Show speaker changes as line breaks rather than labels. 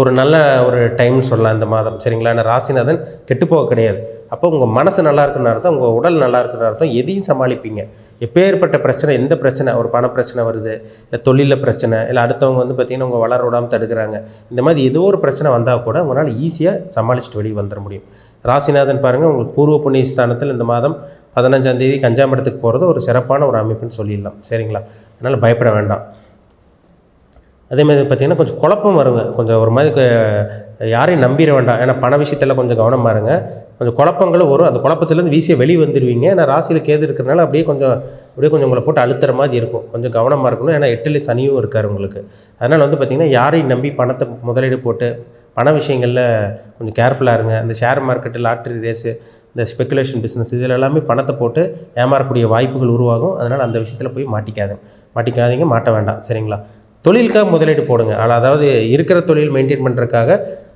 ஒரு நல்ல ஒரு டைம்னு சொல்லலாம் இந்த மாதம். சரிங்களா? ஏன்னா ராசிநாதன் கெட்டுப்போக கிடையாது. அப்போ உங்கள் மனசு நல்லா இருக்குன்னு அர்த்தம் உங்கள் உடல் நல்லா இருக்குன்னு அர்த்தம் எதையும் சமாளிப்பீங்க. எப்பேற்பட்ட பிரச்சனை எந்த பிரச்சனை ஒரு பண பிரச்சனை வருது இல்லை தொழிலில் பிரச்சனை இல்லை அடுத்தவங்க வந்து பார்த்திங்கன்னா உங்கள் வளர விடாமல் தடுக்கிறாங்க. இந்த மாதிரி ஏதோ ஒரு பிரச்சனை வந்தால் கூட உங்களால் ஈஸியாக சமாளிச்சுட்டு வெளியே வந்துட முடியும். ராசிநாதன் பாருங்கள் உங்களுக்கு பூர்வ புண்ணிய ஸ்தானத்தில் இந்த மாதம் பதினஞ்சாம் தேதி கஞ்சாம் இடத்துக்கு போகிறது ஒரு சிறப்பான ஒரு அமைப்புன்னு சொல்லிடலாம். சரிங்களா? அதனால் பயப்பட வேண்டாம். அதே மாதிரி பார்த்திங்கன்னா கொஞ்சம் குழப்பம் வருங்க. கொஞ்சம் ஒரு மாதிரி யாரையும் நம்பிட வேண்டாம். ஏன்னா பண விஷயத்தில் கொஞ்சம் கவனமாக இருங்க. கொஞ்சம் குழப்பங்களும் வரும். அந்த குழப்பத்துலேருந்து வீசிய வெளியே வந்துடுவீங்க ஏன்னா ராசியில் கேது இருக்கிறனால அப்படியே கொஞ்சம் அப்படியே கொஞ்சம் உங்களை போட்டு அழுத்துற மாதிரி இருக்கும். கொஞ்சம் கவனமாக இருக்கணும். ஏன்னா எட்டுல சனியும் இருக்கார் உங்களுக்கு. அதனால் வந்து பார்த்திங்கன்னா யாரையும் நம்பி பணத்தை முதலீடு போட்டு பண விஷயங்களில் கொஞ்சம் கேர்ஃபுல்லாக இருங்க. இந்த ஷேர் மார்க்கெட்டு லாட்ரி ரேஸு இந்த ஸ்பெகுலேஷன் பிஸ்னஸ் இதில் எல்லாமே பணத்தை போட்டு ஏமாறக்கூடிய வாய்ப்புகள் உருவாகும். அதனால் அந்த விஷயத்தில் போய் மாட்டிக்காதுங்க. மாட்டிக்காதீங்க. மாட்ட வேண்டாம். சரிங்களா? தொழிலுக்காக முதலீடு போடுங்க. ஆனால் அதாவது இருக்கிற தொழில் மெயின்டைன் பண்ணுறதுக்காக